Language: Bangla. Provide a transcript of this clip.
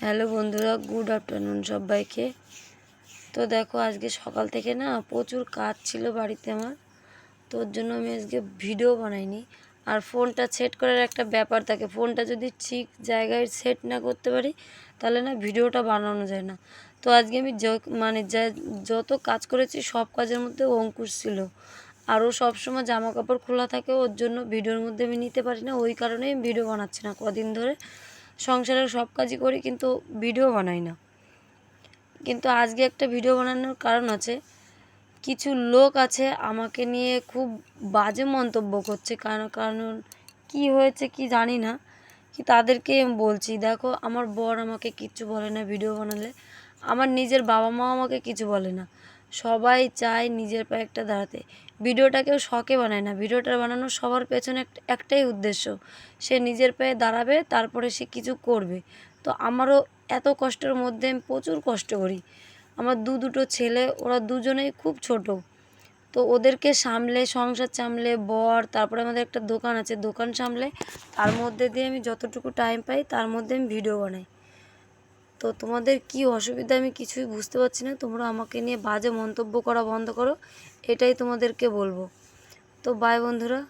হ্যালো বন্ধুরা, গুড আফটারনুন সবাইকে। তো দেখো, আজকে সকাল থেকে না প্রচুর কাজ ছিল বাড়িতে আমার। তোর জন্য আমি আজকে ভিডিও বানাইনি। আর ফোনটা সেট করার একটা ব্যাপার থাকে, ফোনটা যদি ঠিক জায়গায় সেট না করতে পারি, তাহলে না ভিডিওটা বানানো যায় না। তো আজকে আমি য- মানে যত কাজ করেছি, সব কাজের মধ্যে অঙ্কুশ ছিল। আরও সবসময় জামা কাপড় খোলা থাকে, ওর জন্য ভিডিওর মধ্যে আমি নিতে পারি না। ওই কারণেই ভিডিও বানাচ্ছি না কদিন ধরে। সংসারের সব কাজই করি, কিন্তু ভিডিও বানাই না। কিন্তু আজকে একটা ভিডিও বানানোর কারণ আছে। কিছু লোক আছে আমাকে নিয়ে খুব বাজে মন্তব্য করছে, কারণ কারণ কি হয়েছে কি জানি না। কি তাদেরকে বলছি, দেখো, আমার বর আমাকে কিচ্ছু বলে না ভিডিও বানালে। আমার নিজের বাবা মা আমাকে কিছু বলে না। সবাই চায় নিজের পায়ে একটা দাঁড়াতে। ভিডিওটা কেউ শখে বানায় না। ভিডিওটা বানানোর সবার পেছনে একটাই উদ্দেশ্য। সে নিজের পায়ে দাঁড়াবে, তারপরে সে কিছু করবে। তো আমারও এত কষ্টের মধ্যে আমি প্রচুর কষ্ট করি। আমার দু দুটো ছেলে, ওরা দুজনেই খুব ছোট। তো ওদেরকে সামলে, সংসার সামলে, বর, তারপরে আমাদের একটা দোকান আছে। দোকান সামলে, তার মধ্যে দিয়ে আমি যতটুকু টাইম পাই, তার মধ্যে আমি ভিডিও বানাই। তো তোমাদের কি অসুবিধা আমি কিছুই বুঝতে পারছি না। তোমরা আমাকে নিয়ে বাজে মন্তব্য করা বন্ধ করো, এটাই তোমাদেরকে বলব। তো বাই বন্ধুরা।